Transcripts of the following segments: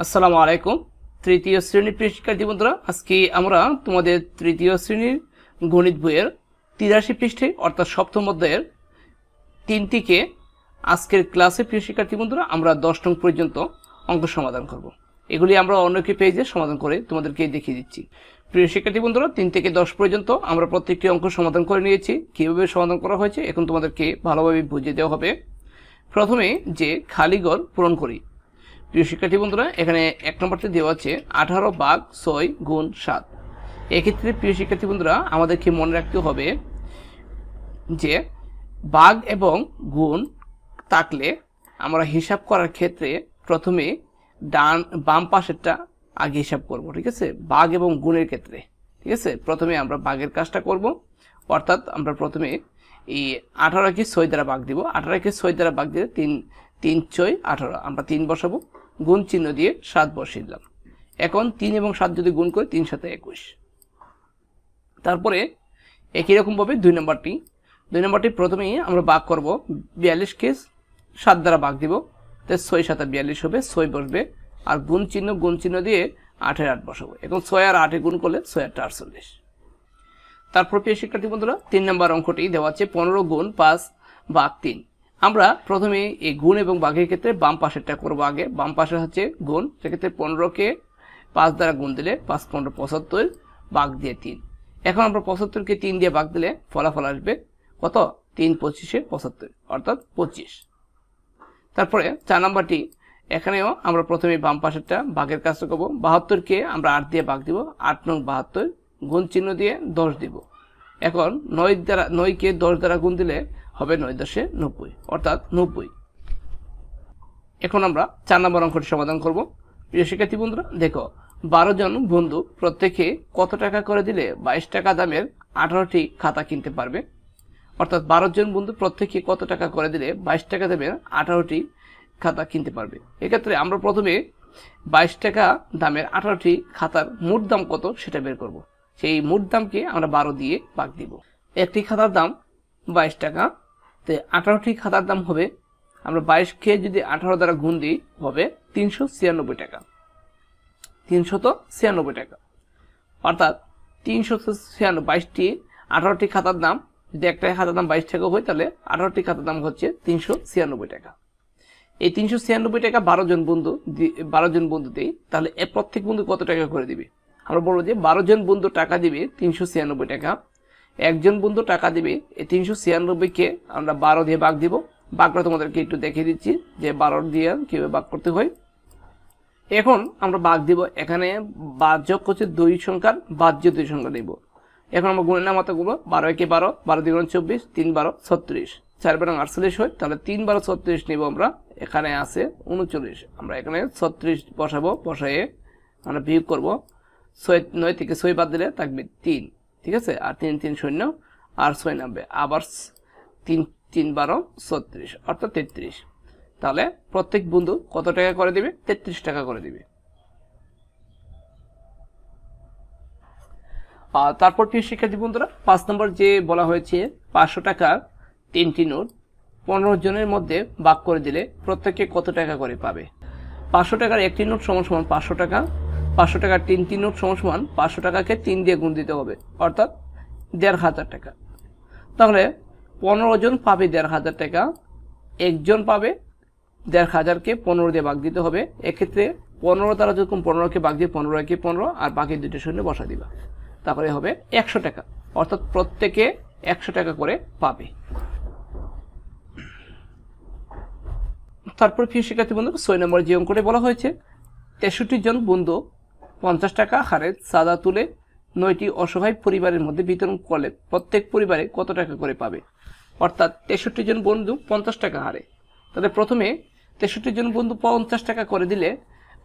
আসসালামু আলাইকুম। তৃতীয় শ্রেণির প্রিয় শিক্ষার্থী বন্ধুরা, আজকে আমরা তোমাদের তৃতীয় শ্রেণির গণিত বইয়ের তিরাশি পৃষ্ঠে, অর্থাৎ সপ্তম অধ্যায়ের তিনটিকে আজকের ক্লাসে প্রিয় শিক্ষার্থী বন্ধুরা, আমরা দশ নং পর্যন্ত অঙ্ক সমাধান করব। এগুলি আমরা অন্য একটি পেজে সমাধান করে তোমাদেরকে দেখিয়ে দিচ্ছি। প্রিয় শিক্ষার্থী বন্ধুরা, তিন থেকে দশ পর্যন্ত আমরা প্রত্যেকটি অঙ্ক সমাধান করে নিয়েছি। কীভাবে সমাধান করা হয়েছে, এখন তোমাদেরকে ভালোভাবে বুঝিয়ে দেওয়া হবে। প্রথমে যে খালি ঘর পূরণ করি। প্রিয় শিক্ষার্থী বন্ধুরা, এখানে এক নম্বরটি দেওয়া আছে, আঠারো বাঘ ছয় গুণ সাত। এক্ষেত্রে প্রিয় শিক্ষার্থী বন্ধুরা, আমাদেরকে মনে রাখতে হবে যে বাঘ এবং গুণ থাকলে আমরা হিসাব করার ক্ষেত্রে প্রথমে ডান, বাম পাশেরটা আগে হিসাব করব, ঠিক আছে? বাঘ এবং গুণের ক্ষেত্রে, ঠিক আছে? প্রথমে আমরা বাঘের কাজটা করব, অর্থাৎ আমরা প্রথমে এই আঠারোকে ছয় দ্বারা বাঘ দিব। আঠারোকে ছয় দ্বারা বাঘ দিলে তিন তিন, ছয়, আঠারো। আমরা তিন বসাবো। গুণ চিহ্ন দিয়ে সাত বসিয়ে দিলাম এখন তিন এবং সাত যদি গুণ করি, তিন সাথে একুশ। তারপরে একই রকমভাবে দুই নম্বরটি। দুই নম্বরটি প্রথমেই আমরা বাঘ করব বিয়াল্লিশকে সাত দ্বারা বাঘ দিব তাই ছয় সাথে বিয়াল্লিশ হবে, ছয় বসবে। আর গুণ চিহ্ন গুণ চিহ্ন দিয়ে আটের আট বসাবো। এখন ছয় আর আটে গুণ করলে ছয় আটটা আটচল্লিশ। তারপর প্রিয় শিক্ষার্থী বন্ধুরা, তিন নম্বর অঙ্কটি দেওয়া আছে, পনেরো গুণ পাঁচ বাঘ তিন। আমরা প্রথমে এই গুণ এবং বাঘের ক্ষেত্রে বাম পাশেরটা করব আগে। বাম পাশে হচ্ছে গুণ, সেক্ষেত্রে পনেরোকে পাঁচ দ্বারা গুণ দিলে পাঁচ পনেরো পঁচাত্তর, বাঘ দিয়ে তিন। এখন আমরা পঁচাত্তরকে তিন দিয়ে বাঘ দিলে ফলাফল আসবে কত? তিন পঁচিশে পঁচাত্তর, অর্থাৎ পঁচিশ। তারপরে চার নাম্বারটি, এখানেও আমরা প্রথমে বাম পাশেরটা বাঘের কাজটা করব। বাহাত্তরকে আমরা আট দিয়ে বাঘ দিব, আট নং বাহাত্তর, গুণ চিহ্ন দিয়ে দশ দিব। এখন নয় দ্বারা, নয়কে দশ দ্বারা গুণ দিলে হবে নয় দশে নব্বই, অর্থাৎ নব্বই। এখন আমরা চার নম্বর অঙ্কটি সমাধান করব। প্রিয় শিক্ষার্থী বন্ধুরা, দেখো, বারো জন বন্ধু প্রত্যেকে কত টাকা করে দিলে বাইশ টাকা দামের আঠারোটি খাতা কিনতে পারবে? অর্থাৎ বারো জন বন্ধু প্রত্যেকে কত টাকা করে দিলে বাইশ টাকা দামের আঠারোটি খাতা কিনতে পারবে? এক্ষেত্রে আমরা প্রথমে বাইশ টাকা দামের আঠারোটি খাতার মোট দাম কত সেটা বের করব। সেই মোট দামকে আমরা বারো দিয়ে ভাগ দিব। একটি খাতার দাম বাইশ টাকা তো আঠারোটি খাতার দাম হবে। আমরা বাইশ বাইশকে যদি আঠারো দ্বারা গুণ দিই, হবে তিনশো ছিয়ানব্বই টাকা। তিনশত ছিয়ানব্বই টাকা। অর্থাৎ তিনশো ছিয়ানব্বই বাইশটি আঠারোটি খাতার দাম, যদি একটা খাতার দাম বাইশ টাকা হয়, তাহলে আঠারোটি খাতার দাম হচ্ছে তিনশো ছিয়ানব্বই টাকা। এই তিনশো ছিয়ানব্বই টাকা বারো জন বন্ধু বারো জন বন্ধু দেই, তাহলে প্রত্যেক বন্ধু কত টাকা করে দিবে? আমরা বলব যে বারো জন বন্ধু টাকা দিবে, তিনশো ছিয়ানব্বই টাকা। একজন বন্ধু টাকা দিবে এই তিনশো ছিয়ানব্বইকে আমরা বারো দিয়ে বাঘ দিব। বাঘটা তোমাদেরকে একটু দেখিয়ে দিচ্ছি যে বারো দিয়ে কীভাবে বাঘ করতে হয়। এখন আমরা বাঘ দিব, এখানে বাহ্যক হচ্ছে দুই সংখ্যার বাহ্য দুই সংখ্যা নিব এখন আমরা গুণের নাম করব বারো একে বারো বারো দ্বিগুণ চব্বিশ, তিন বারো, ছত্রিশ। চার বারো আটচল্লিশ হয়, তাহলে তিন বারো, ছত্রিশ নিব আমরা। এখানে আছে উনচল্লিশ, আমরা এখানে ছত্রিশ বসাবো, বসায়ে আমরা বিয়োগ করব। ছয় নয় থেকে ছয় বাদ দিলে থাকবে তিন। ঠিক আছে? আর তিন তিন শূন্য, আর ছয় নামবে আবার তিন তিন বারো, ছত্রিশ, অর্থাৎ তেত্রিশ। তাহলে প্রত্যেক বন্ধু কত টাকা করে দিবে? তেত্রিশ টাকা করে দিবে। তারপর প্রিয় শিক্ষার্থী বন্ধুরা, পাঁচ নম্বর যে বলা হয়েছে, পাঁচশো টাকার তিনটি নোট, পনেরো জনের মধ্যে ভাগ করে দিলে প্রত্যেকে কত টাকা করে পাবে? পাঁচশো টাকার একটি নোট সমান সমান পাঁচশো টাকা পাঁচশো টাকার তিন তিন নোট সমান পাঁচশো টাকাকে তিন দিয়ে গুণ দিতে হবে, অর্থাৎ দেড় হাজার টাকা। তাহলে পনেরো জন পাবে দেড় হাজার টাকা একজন পাবে দেড় হাজারকে পনেরো দিয়ে ভাগ দিতে হবে। এক্ষেত্রে পনেরো তারা যখন পনেরোকে ভাগ দিয়ে পনেরো, একে পনেরো, আর বাকি দুটো শূন্য বসা দিবা। তারপরে হবে একশো টাকা, অর্থাৎ প্রত্যেকে একশো টাকা করে পাবে। তারপর প্রিয় শিক্ষার্থী বন্ধু ছয় নম্বর যে অঙ্কটি বলা হয়েছে, তেষট্টি জন বন্ধু পঞ্চাশ টাকা হারে চাঁদা তুলে নয়টি অসহায় পরিবারের মধ্যে বিতরণ করলে প্রত্যেক পরিবারে কত টাকা করে পাবে? অর্থাৎ তেষট্টি জন বন্ধু পঞ্চাশ টাকা হারে। তাহলে প্রথমে তেষট্টি জন বন্ধু পঞ্চাশ টাকা করে দিলে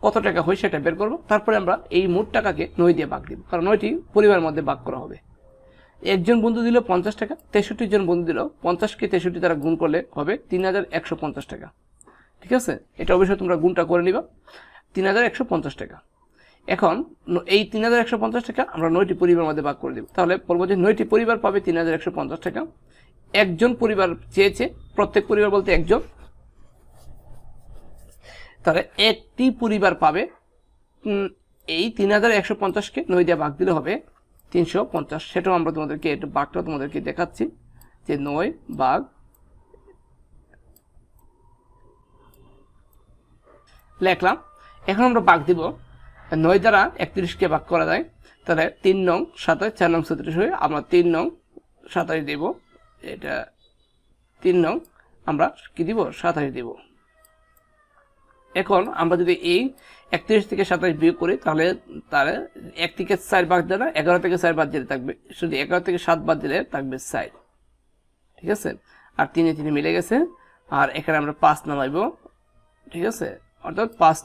কত টাকা হয় সেটা বের করব। তারপরে আমরা এই মোট টাকাকে নয় দিয়ে ভাগ দিব, কারণ নয়টি পরিবারের মধ্যে ভাগ করা হবে। একজন বন্ধু দিল পঞ্চাশ টাকা, তেষট্টি জন বন্ধু দিল পঞ্চাশকে তেষট্টি তারা গুণ করলে হবে তিন হাজার একশো পঞ্চাশ টাকা। ঠিক আছে? এটা অবশ্যই তোমরা গুণটা করে নিবা। তিন হাজার একশো পঞ্চাশ টাকা। এখন এই তিন হাজার একশো পঞ্চাশ টাকা আমরা নয়টি পরিবার মধ্যে ভাগ করে দেব। তাহলে বলব যে নয়টি পরিবার পাবে তিন হাজার একশো পঞ্চাশ টাকা। একজন পরিবার চেয়েছে, প্রত্যেক পরিবার বলতে একজন। তাহলে একটি পরিবার পাবে এই তিন হাজার একশো পঞ্চাশকে নয় দিয়ে ভাগ দিলে হবে তিনশো পঞ্চাশ। সেটাও আমরা তোমাদেরকে একটু বাঘটা তোমাদেরকে দেখাচ্ছি, যে নয় বাঘ লেখলাম। এখন আমরা বাঘ দিব নয় দ্বারা একত্রিশকে ভাগ করা যায়, তাহলে তিন নং সাতাশ, চার নং ছত্রিশ হয়ে আমরা তিন নং সাতাশ দেব। এটা তিন নং আমরা কি দিব? সাতাশ দেব। এখন আমরা যদি এই একত্রিশ থেকে সাতাশ বিয়োগ করি, তাহলে তাহলে এক থেকে চার বাদ দিলে এগারো থেকে চার বাদ দিলে থাকবে। শুধু এগারো থেকে সাত বাদ দিলে থাকবে চার। ঠিক আছে? আর তিনে তিনে মিলে গেছে। আর এখানে আমরা পাঁচ নামাইব। ঠিক আছে? অর্থাৎ পাঁচ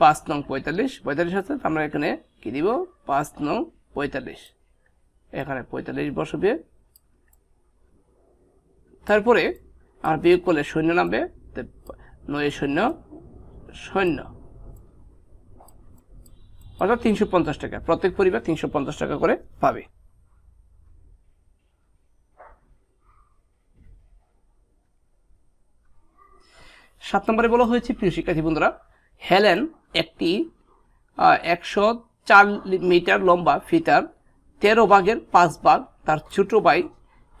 পাঁচ নং পঁয়তাল্লিশ পঁয়তাল্লিশ আছে, আমরা এখানে কি দিব? পাঁচ নং পঁয়তাল্লিশ। এখানে পঁয়তাল্লিশ বসবে। তারপরে আর বিয়োগ করলে শূন্য নামবে। নয় শূন্য শূন্য। অর্থাৎ তিনশো পঞ্চাশ টাকা। প্রত্যেক পরিবার তিনশো পঞ্চাশ টাকা করে পাবে। সাত নম্বরে বলা হয়েছে, প্রিয় শিক্ষার্থী বন্ধুরা হেলেন একটি একশো চার মিটার লম্বা ফিতার, তেরো ভাগের পাঁচ ভাগ তার ছোট ভাই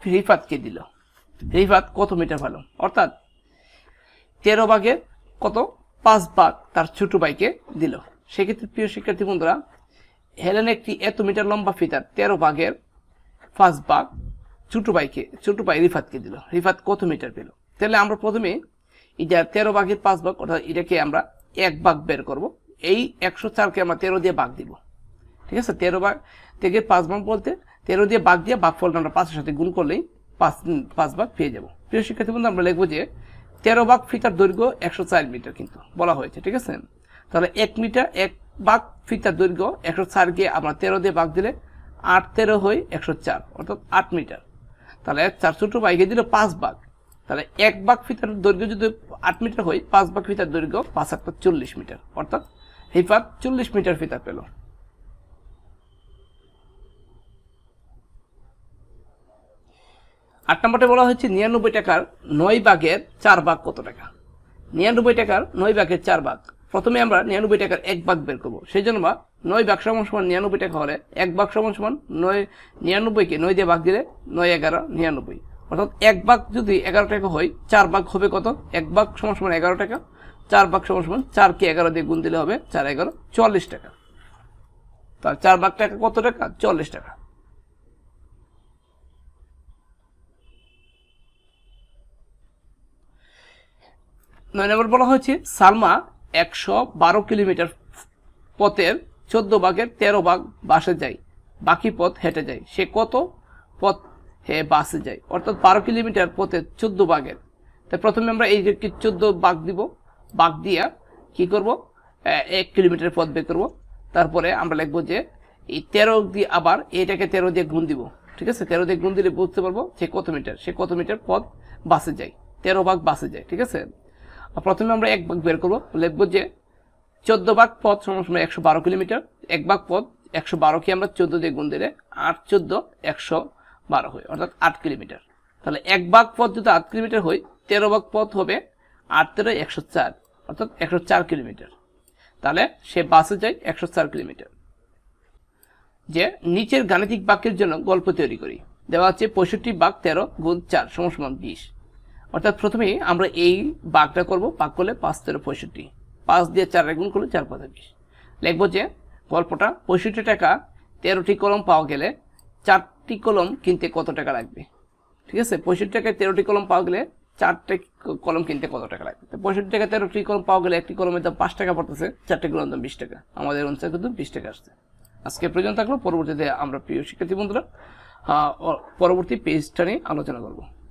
রিফাতকে দিল। রিফাত কত মিটার ভালো? অর্থাৎ তেরো ভাগের কত? পাঁচ ভাগ তার ছোট ভাইকে দিল। সেক্ষেত্রে প্রিয় শিক্ষার্থী বন্ধুরা, হেলেন একটি এত মিটার লম্বা ফিতার, তেরো ভাগের পাঁচ ভাগ ছোট ভাইকে, ছোট ভাই রিফাতকে দিল। রিফাত কত মিটার পেল? তাহলে আমরা প্রথমে এটা তেরো ভাগের পাঁচ ভাগ, অর্থাৎ এটাকে আমরা এক ভাগ বের করব। এই একশো চারকে আমরা তেরো দিয়ে ভাগ দিব। ঠিক আছে? তেরো ভাগ থেকে পাঁচ ভাগ বলতে তেরো দিয়ে ভাগ দিয়ে ভাগফলটা আমরা পাঁচের সাথে গুণ করলেই পাঁচ পাঁচ ভাগ পেয়ে যাব। প্রিয় শিক্ষার্থী বন্ধু, আমরা লিখব যে তেরো ভাগ ফিতার দৈর্ঘ্য একশো চার মিটার কিন্তু বলা হয়েছে। ঠিক আছে? তাহলে এক মিটার, এক ভাগ ফিতার দৈর্ঘ্য একশো চারকে আমরা তেরো দিয়ে ভাগ দিলে আট তেরো হয় একশো চার, অর্থাৎ আট মিটার। তাহলে চার ছোট বাইকে দিল পাঁচ ভাগ তাহলে এক ভাগ ফিতার দৈর্ঘ্য যদি আট মিটার হয় পাঁচ ভাগ ফিতার দৈর্ঘ্য পাঁচ একটা চল্লিশ মিটার। অর্থাৎ হিফাত চল্লিশ মিটার ফিতা পেল। আট নম্বরটা বলা হয়েছে নিরানব্বই টাকার নয় বাঘের চার ভাগ কত টাকা? নিরানব্বই টাকার নয় বাঘের চার ভাগ। প্রথমে আমরা নিরানব্বই টাকার এক ভাগ বের করব। সেই জন্য বা নয় ভাগ সমান সমান নিরানব্বই টাকা হলে এক ভাগ সমান সমান নয় নিরানব্বইকে নয় দিয়ে ভাগ দিলে নয় এগারো নিরানব্বই। অর্থাৎ এক ভাগ যদি এগারো টাকা হয়, চার ভাগ হবে কত? এক ভাগ সমান সমান এগারো টাকা। চার ভাগ সমান সমান চারকে এগারো দিয়ে গুণ দিলে হবে চার এগারো, চল্লিশ টাকা। তার চার ভাগ টাকা কত টাকা? চল্লিশ টাকা। নয় নম্বর বলা হয়েছে, সালমা একশো বারো কিলোমিটার পথের চোদ্দ ভাগের তেরো ভাগ বাসে যায়, বাকি পথ হেঁটে যায়। সে কত? পথ হে বাসে যায় অর্থাৎ বারো কিলোমিটার পথে চোদ্দ ভাগের তাই প্রথমে আমরা এই যে চোদ্দ বাঘ দিব, বাঘ দিয়া কি করব? এক কিলোমিটার পথ বের করব। তারপরে আমরা লিখব যে এই তেরো দিয়ে আবার এটাকে তেরো দিয়ে গুণ দিব। ঠিক আছে? তেরো দিয়ে গুণ দিলে বুঝতে পারব সে কত মিটার, সে কত মিটার পথ বাসে যায় তেরো ভাগ বাসে যায় ঠিক আছে? প্রথমে আমরা এক ভাগ বের করব। লিখব যে চোদ্দ ভাগ পথ সমান একশো বারো কিলোমিটার। এক ভাগ পথ একশো বারোকে আমরা চোদ্দ দিয়ে গুণ দিলে আট, চোদ্দ, একশো বারো হয়, অর্থাৎ আট কিলোমিটার। তাহলে এক ভাগ পথ যদি আট কিলোমিটার হয়, তেরো ভাগ পথ হবে আট তেরো একশো চার, অর্থাৎ একশো চার কিলোমিটার। তাহলে সে বাসে যায় একশো চার কিলোমিটার। যে নিচের গাণিতিক বাক্যের জন্য গল্প তৈরি করি। দেওয়া হচ্ছে পঁয়ষট্টি বাঘ তেরো গুণ চার সমান বিশ। অর্থাৎ প্রথমেই আমরা এই বাঘটা করব, বাঘ করলে পাঁচ তেরো পঁয়ষট্টি। পাঁচ দিয়ে চার গুণ করলে চার পাঁচ বিশ। লিখব যে গল্পটা পঁয়ষট্টি টাকা তেরোটি কলম পাওয়া গেলে চারটি কলম কিনতে কত টাকা লাগবে? ঠিক আছে? পঁয়ষট্টি টাকায় তেরোটি কলম পাওয়া গেলে চারটে কলম কিনতে কত টাকা লাগবে? তো পঁয়ষট্টি টাকা তেরোটি কলম পাওয়া গেলে একটি কলমের দাম পাঁচ টাকা পড়তেছে, চারটে কলমের দাম বিশ টাকা। আমাদের অনুসারে কিন্তু বিশ টাকা আসছে। আজকে প্রয়োজন থাকল। পরবর্তীতে আমরা প্রিয় শিক্ষার্থী বন্ধুরা পরবর্তী পেজটা নিয়ে আলোচনা করব।